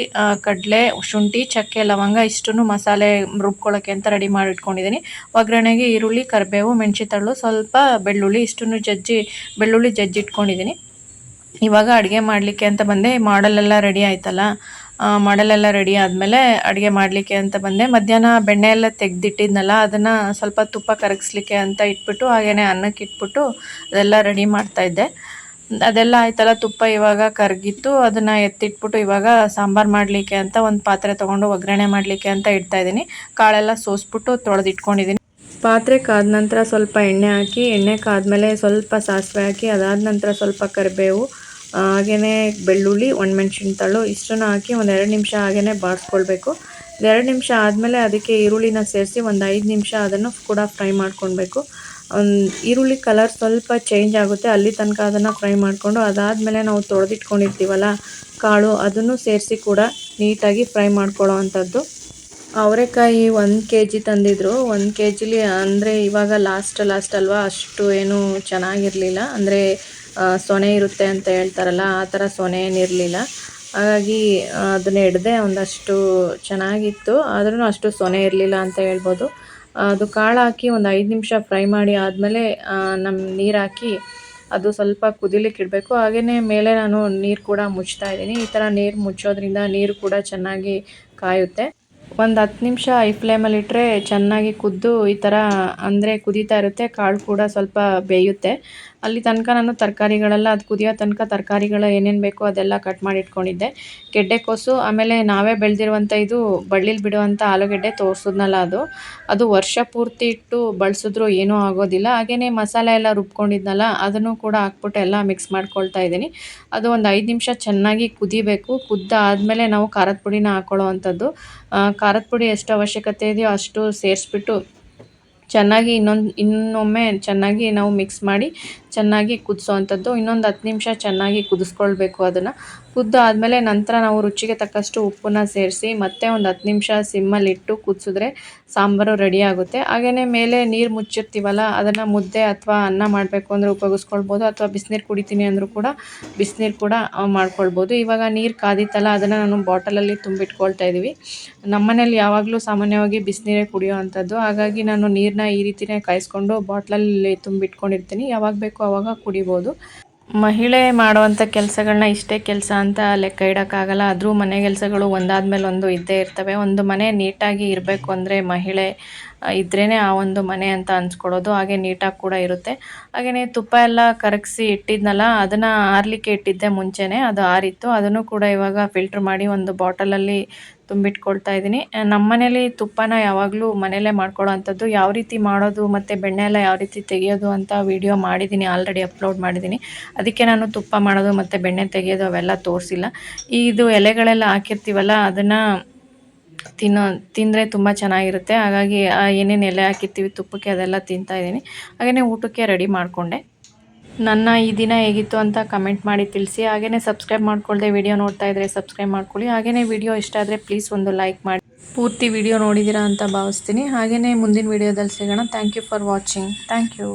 ಕಡಲೆ, ಶುಂಠಿ, ಚಕ್ಕೆ, ಲವಂಗ ಇಷ್ಟನ್ನು ಮಸಾಲೆ ರುಬ್ಕೊಳ್ಳೋಕ್ಕೆ ಅಂತ ರೆಡಿ ಮಾಡಿ ಇಟ್ಕೊಂಡಿದ್ದೀನಿ ಒಗ್ಗರಣೆಗೆ ಈರುಳ್ಳಿ, ಕರಿಬೇವು, ಮೆಣಸಿತಳ್ಳು, ಸ್ವಲ್ಪ ಬೆಳ್ಳುಳ್ಳಿ ಇಷ್ಟನ್ನು ಜಜ್ಜಿ ಬೆಳ್ಳುಳ್ಳಿ ಜಜ್ಜಿ ಇಟ್ಕೊಂಡಿದ್ದೀನಿ ಇವಾಗ ಅಡುಗೆ ಮಾಡಲಿಕ್ಕೆ ಅಂತ ಬಂದೆ. ಮಾಡಲೆಲ್ಲ ರೆಡಿ ಆಯ್ತಲ್ಲ. ಮಾಡಲೆಲ್ಲ ರೆಡಿ ಆದಮೇಲೆ ಅಡುಗೆ ಮಾಡಲಿಕ್ಕೆ ಅಂತ ಬಂದೆ. ಮಧ್ಯಾಹ್ನ ಬೆಣ್ಣೆ ಎಲ್ಲ ತೆಗೆದಿಟ್ಟಿದ್ನಲ್ಲ, ಅದನ್ನು ಸ್ವಲ್ಪ ತುಪ್ಪ ಕರಗಿಸ್ಲಿಕ್ಕೆ ಅಂತ ಇಟ್ಬಿಟ್ಟು ಹಾಗೆಯೇ ಅನ್ನಕ್ಕೆ ಇಟ್ಬಿಟ್ಟು ಅದೆಲ್ಲ ರೆಡಿ ಮಾಡ್ತಾ ಇದ್ದೆ. ಅದೆಲ್ಲ ಆಯ್ತಲ್ಲ, ತುಪ್ಪ ಇವಾಗ ಕರಗಿತ್ತು, ಅದನ್ನು ಎತ್ತಿಟ್ಬಿಟ್ಟು ಇವಾಗ ಸಾಂಬಾರು ಮಾಡಲಿಕ್ಕೆ ಅಂತ ಒಂದು ಪಾತ್ರೆ ತೊಗೊಂಡು ಒಗ್ಗರಣೆ ಮಾಡಲಿಕ್ಕೆ ಅಂತ ಇಡ್ತಾಯಿದ್ದೀನಿ ಕಾಳೆಲ್ಲ ಸೋಸ್ಬಿಟ್ಟು ತೊಳೆದಿಟ್ಕೊಂಡಿದ್ದೀನಿ. ಪಾತ್ರೆ ಕಾದ ನಂತರ ಸ್ವಲ್ಪ ಎಣ್ಣೆ ಹಾಕಿ, ಎಣ್ಣೆ ಕಾದ್ಮೇಲೆ ಸ್ವಲ್ಪ ಸಾಸಿವೆ ಹಾಕಿ, ಅದಾದ ನಂತರ ಸ್ವಲ್ಪ ಕರಿಬೇವು ಹಾಗೆಯೇ ಬೆಳ್ಳುಳ್ಳಿ, ಒಣಮೆಣ್ಸಿನ ತಳ್ಳು, ಇಷ್ಟನ್ನು ಹಾಕಿ ಒಂದು ಎರಡು ನಿಮಿಷ ಹಾಗೆಯೇ ಬಾಡಿಸ್ಕೊಳ್ಬೇಕು ಎರಡು ನಿಮಿಷ ಆದಮೇಲೆ ಅದಕ್ಕೆ ಈರುಳ್ಳಿನ ಸೇರಿಸಿ ಒಂದು ಐದು ನಿಮಿಷ ಅದನ್ನು ಕೂಡ ಫ್ರೈ ಮಾಡ್ಕೊಳ್ಬೇಕು. ಈರುಳ್ಳಿ ಕಲರ್ ಸ್ವಲ್ಪ ಚೇಂಜ್ ಆಗುತ್ತೆ, ಅಲ್ಲಿ ತನಕ ಅದನ್ನು ಫ್ರೈ ಮಾಡಿಕೊಂಡು ಅದಾದಮೇಲೆ ನಾವು ತೊಳೆದಿಟ್ಕೊಂಡಿರ್ತೀವಲ್ಲ, ಕಾಳು, ಅದನ್ನು ಸೇರಿಸಿ ಕೂಡ ನೀಟಾಗಿ ಫ್ರೈ ಮಾಡ್ಕೊಳ್ಳೋ ಅಂಥದ್ದು. ಅವರೆಕಾಯಿ ಒಂದು ಕೆ ಜಿ ತಂದಿದ್ರು. ಒಂದು ಕೆ ಜಿಲಿ ಅಂದರೆ ಇವಾಗ ಲಾಸ್ಟ್ ಲಾಸ್ಟ್ ಅಲ್ವಾ? ಅಷ್ಟು ಏನು ಚೆನ್ನಾಗಿರಲಿಲ್ಲ. ಅಂದರೆ ಸೊನೆ ಇರುತ್ತೆ ಅಂತ ಹೇಳ್ತಾರಲ್ಲ, ಆ ಥರ ಸೊನೆ ಏನಿರಲಿಲ್ಲ ಹಾಗಾಗಿ ಅದನ್ನ ಹಿಡ್ದೆ ಒಂದಷ್ಟು ಚೆನ್ನಾಗಿತ್ತು. ಆದ್ರೂ ಅಷ್ಟು ಸೊನೆ ಇರಲಿಲ್ಲ ಅಂತ ಹೇಳ್ಬೋದು. ಅದು ಕಾಳು ಹಾಕಿ ಒಂದು ಐದು ನಿಮಿಷ ಫ್ರೈ ಮಾಡಿ ಆದಮೇಲೆ ನಮ್ಮ ನೀರು ಹಾಕಿ ಅದು ಸ್ವಲ್ಪ ಕುದಿಲಿಕ್ಕೆ ಇಡಬೇಕು. ಹಾಗೆಯೇ ಮೇಲೆ ನಾನು ನೀರು ಕೂಡ ಮುಚ್ತಾ ಇದ್ದೀನಿ. ಈ ಥರ ನೀರು ಮುಚ್ಚೋದ್ರಿಂದ ನೀರು ಕೂಡ ಚೆನ್ನಾಗಿ ಕಾಯುತ್ತೆ. ಒಂದು ಹತ್ತು ನಿಮಿಷ ಐ ಫ್ಲೇಮಲ್ಲಿ ಇಟ್ಟರೆ ಚೆನ್ನಾಗಿ ಕುದ್ದು ಈ ಥರ ಅಂದರೆ ಕುದೀತಾ ಇರುತ್ತೆ. ಕಾಳು ಕೂಡ ಸ್ವಲ್ಪ ಬೇಯುತ್ತೆ. ಅಲ್ಲಿ ತನಕ ನಾನು ತರಕಾರಿಗಳೆಲ್ಲ, ಅದು ಕುದಿಯೋ ತನಕ ತರಕಾರಿಗಳು ಏನೇನು ಬೇಕೋ ಅದೆಲ್ಲ ಕಟ್ ಮಾಡಿ ಇಟ್ಕೊಂಡಿದ್ದೆ ಗೆಡ್ಡೆಕೋಸು ಆಮೇಲೆ ನಾವೇ ಬೆಳೆದಿರುವಂಥ ಇದು ಬಳ್ಳಿಲಿ ಬಿಡುವಂಥ ಆಲೂಗೆಡ್ಡೆ ತೋರಿಸಿದ್ನಲ್ಲ ಅದು. ಅದು ವರ್ಷ ಪೂರ್ತಿ ಇಟ್ಟು ಬಳಸಿದ್ರು ಏನೂ ಆಗೋದಿಲ್ಲ. ಹಾಗೆಯೇ ಮಸಾಲೆ ಎಲ್ಲ ರುಬ್ಕೊಂಡಿದ್ನಲ್ಲ, ಅದನ್ನು ಕೂಡ ಹಾಕ್ಬಿಟ್ಟು ಎಲ್ಲ ಮಿಕ್ಸ್ ಮಾಡ್ಕೊಳ್ತಾ ಇದ್ದೀನಿ. ಅದು ಒಂದು ಐದು ನಿಮಿಷ ಚೆನ್ನಾಗಿ ಕುದಿಬೇಕು. ಕುದ್ದ ಆದಮೇಲೆ ನಾವು ಖಾರದ ಪುಡಿನ ಹಾಕ್ಕೊಳ್ಳೋ ಅಂಥದ್ದು ಖಾರದ ಪುಡಿ ಎಷ್ಟು ಅವಶ್ಯಕತೆ ಇದೆಯೋ ಅಷ್ಟು ಸೇರಿಸ್ಬಿಟ್ಟು ಚೆನ್ನಾಗಿ ಇನ್ನೊಂದು, ಇನ್ನೊಮ್ಮೆ ಚೆನ್ನಾಗಿ ನಾವು ಮಿಕ್ಸ್ ಮಾಡಿ ಚೆನ್ನಾಗಿ ಕುದಿಸೋವಂಥದ್ದು. ಇನ್ನೊಂದು ಹತ್ತು ನಿಮಿಷ ಚೆನ್ನಾಗಿ ಕುದಿಸ್ಕೊಳ್ಬೇಕು ಅದನ್ನು. ಕುದ್ದು ಆದಮೇಲೆ ನಂತರ ನಾವು ರುಚಿಗೆ ತಕ್ಕಷ್ಟು ಉಪ್ಪನ್ನ ಸೇರಿಸಿ ಮತ್ತೆ ಒಂದು ಹತ್ತು ನಿಮಿಷ ಸಿಮ್ಮಲ್ಲಿಟ್ಟು ಕುದಿಸಿದ್ರೆ ಸಾಂಬಾರು ರೆಡಿ ಆಗುತ್ತೆ. ಹಾಗೆಯೇ ಮೇಲೆ ನೀರು ಮುಚ್ಚಿರ್ತೀವಲ್ಲ, ಅದನ್ನು ಮುದ್ದೆ ಅಥವಾ ಅನ್ನ ಮಾಡಬೇಕು ಅಂದರೆ ಉಪಯೋಗಿಸ್ಕೊಳ್ಬೋದು. ಅಥವಾ ಬಿಸಿನೀರು ಕುಡಿತೀನಿ ಅಂದರೂ ಕೂಡ ಬಿಸಿನೀರು ಕೂಡ ಮಾಡ್ಕೊಳ್ಬೋದು. ಇವಾಗ ನೀರು ಕಾದಿತ್ತಲ್ಲ, ಅದನ್ನು ನಾನು ಬಾಟಲಲ್ಲಿ ತುಂಬಿಟ್ಕೊಳ್ತಾ ಇದ್ದೀವಿ ನಮ್ಮನೇಲಿ ಯಾವಾಗಲೂ ಸಾಮಾನ್ಯವಾಗಿ ಬಿಸಿನೀರೇ ಕುಡಿಯೋ ಅಂಥದ್ದು. ಹಾಗಾಗಿ ನಾನು ನೀರನ್ನ ಈ ರೀತಿನೇ ಕಾಯಿಸ್ಕೊಂಡು ಬಾಟ್ಲಲ್ಲಿ ತುಂಬಿಟ್ಕೊಂಡಿರ್ತೀನಿ. ಯಾವಾಗ ಬೇಕೋ ಅವಾಗ ಕುಡಿಬೋದು. ಮಹಿಳೆ ಮಾಡುವಂಥ ಕೆಲಸಗಳನ್ನ ಇಷ್ಟೇ ಕೆಲಸ ಅಂತ ಲೆಕ್ಕ ಇಡೋಕ್ಕಾಗಲ್ಲ. ಆದರೂ ಮನೆ ಕೆಲಸಗಳು ಒಂದಾದ್ಮೇಲೆ ಒಂದು ಇದ್ದೇ ಇರ್ತವೆ. ಒಂದು ಮನೆ ನೀಟಾಗಿ ಇರಬೇಕು ಅಂದರೆ ಮಹಿಳೆ ಇದ್ರೇ ಆ ಒಂದು ಮನೆ ಅಂತ ಅನ್ಸ್ಕೊಳ್ಳೋದು. ಹಾಗೆ ನೀಟಾಗಿ ಕೂಡ ಇರುತ್ತೆ. ಹಾಗೆಯೇ ತುಪ್ಪ ಎಲ್ಲ ಕರಗಿಸಿ ಇಟ್ಟಿದ್ನಲ್ಲ, ಅದನ್ನು ಆರಲಿಕ್ಕೆ ಇಟ್ಟಿದ್ದೆ ಮುಂಚೆನೇ. ಅದು ಆರಿತ್ತು. ಅದನ್ನು ಕೂಡ ಇವಾಗ ಫಿಲ್ಟ್ರ್ ಮಾಡಿ ಒಂದು ಬಾಟಲಲ್ಲಿ ತುಂಬಿಟ್ಕೊಳ್ತಾ ಇದ್ದೀನಿ. ನಮ್ಮ ಮನೇಲಿ ತುಪ್ಪನ ಯಾವಾಗಲೂ ಮನೆಯಲ್ಲೇ ಮಾಡ್ಕೊಳ್ಳೋ ಅಂಥದ್ದು, ಯಾವ ರೀತಿ ಮಾಡೋದು ಮತ್ತು ಬೆಣ್ಣೆ ಎಲ್ಲ ಯಾವ ರೀತಿ ತೆಗೆಯೋದು ಅಂತ ವಿಡಿಯೋ ಮಾಡಿದ್ದೀನಿ ಆಲ್ರೆಡಿ ಅಪ್ಲೋಡ್ ಮಾಡಿದ್ದೀನಿ. ಅದಕ್ಕೆ ನಾನು ತುಪ್ಪ ಮಾಡೋದು ಮತ್ತು ಬೆಣ್ಣೆ ತೆಗೆಯೋದು ಅವೆಲ್ಲ ತೋರಿಸಿಲ್ಲ. ಇದು ಎಲೆಗಳೆಲ್ಲ ಹಾಕಿರ್ತೀವಲ್ಲ, ಅದನ್ನು ತಿನ್ನೋ, ತಿಂದರೆ ತುಂಬ ಚೆನ್ನಾಗಿರುತ್ತೆ. ಹಾಗಾಗಿ ಏನೇನು ಎಲೆ ಹಾಕಿರ್ತೀವಿ ತುಪ್ಪಕ್ಕೆ ಅದೆಲ್ಲ ತಿಂತಾಯಿದ್ದೀನಿ ಹಾಗೆಯೇ ಊಟಕ್ಕೆ ರೆಡಿ ಮಾಡಿಕೊಂಡೆ. ನನ್ನ ಈ ದಿನ ಹೇಗಿತ್ತು ಅಂತ ಕಮೆಂಟ್ ಮಾಡಿ ತಿಳಿಸಿ. ಹಾಗೆಯೇ ಸಬ್ಸ್ಕ್ರೈಬ್ ಮಾಡ್ಕೊಳ್ಳದೆ ವಿಡಿಯೋ ನೋಡ್ತಾ ಇದ್ದರೆ ಸಬ್ಸ್ಕ್ರೈಬ್ ಮಾಡ್ಕೊಳ್ಳಿ. ಹಾಗೆಯೇ ವಿಡಿಯೋ ಇಷ್ಟ ಆದರೆ ಪ್ಲೀಸ್ ಒಂದು ಲೈಕ್ ಮಾಡಿ. ಪೂರ್ತಿ ವಿಡಿಯೋ ನೋಡಿದ್ದೀರಾ ಅಂತ ಭಾವಿಸ್ತೀನಿ. ಹಾಗೆಯೇ ಮುಂದಿನ ವಿಡಿಯೋದಲ್ಲಿ ಸಿಗೋಣ. Thank you for watching thank you